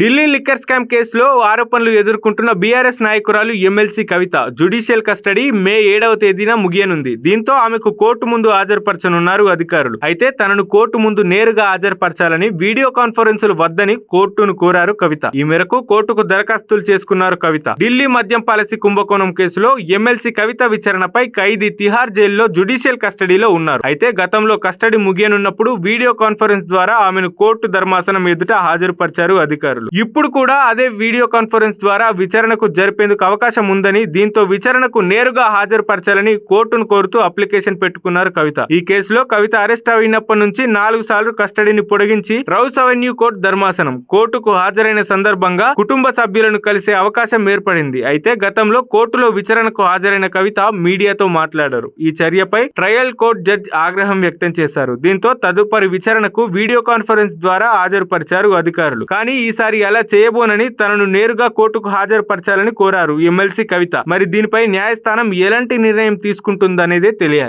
Delhi liquor scam కేసులో ఆరోపణలు ఎదుర్కొంటున్న బీఆర్ఎస్ నాయకురాలు MLC Kavitha. Judicial custody May ఏడవ తేదీన ముగియనుంది. దీంతో ఆమెకు కోర్టు ముందు హాజరుపరచనున్నారు అధికారులు. అయితే తనను కోర్టు ముందు నేరుగా హాజరుపరచాలని వీడియో కాన్ఫరెన్సులు వద్దని కోర్టును కోరారు కవిత. ఈ మేరకు కోర్టుకు దరఖాస్తులు చేసుకున్నారు కవిత. ఢిల్లీ మద్యం పాలసీ కుంభకోణం కేసులో ఎమ్మెల్సీ కవిత విచారణపై ఖైదీ తిహార్ జైల్లో జుడిషియల్ కస్టడీలో ఉన్నారు. అయితే గతంలో కస్టడీ ముగియనున్నప్పుడు వీడియో కాన్ఫరెన్స్ ద్వారా ఆమెను కోర్టు ధర్మాసనం ఎదుట హాజరుపరిచారు అధికారులు. ఇప్పుడు కూడా అదే వీడియో కాన్ఫరెన్స్ ద్వారా విచారణకు జరిపేందుకు అవకాశం ఉందని దీంతో విచారణకు నేరుగా హాజరుపరచాలని కోర్టును కోరుతూ అప్లికేషన్ పెట్టుకున్నారు కవిత. ఈ కేసులో కవిత అరెస్ట్ అయినప్పటి నుంచి నాలుగు సార్లు కస్టడీని పొడిగించి రౌస్ అవెన్యూ కోర్టు ధర్మాసనం. కోర్టుకు హాజరైన సందర్భంగా కుటుంబ సభ్యులను కలిసే అవకాశం ఏర్పడింది. అయితే గతంలో కోర్టులో విచారణకు హాజరైన కవిత మీడియాతో మాట్లాడారు. ఈ చర్యపై ట్రయల్ కోర్టు జడ్జ్ ఆగ్రహం వ్యక్తం చేశారు. దీంతో తదుపరి విచారణకు వీడియో కాన్ఫరెన్స్ ద్వారా హాజరుపరిచారు అధికారులు. కానీ ఈసారి అలా చేయబోనని తనను నేరుగా కోర్టుకు హాజరుపరచాలని కోరారు. ఎమ్మెల్సీ కవిత. మరి దీనిపై న్యాయస్థానం ఎలాంటి నిర్ణయం తీసుకుంటుందనేదే తెలియాలి.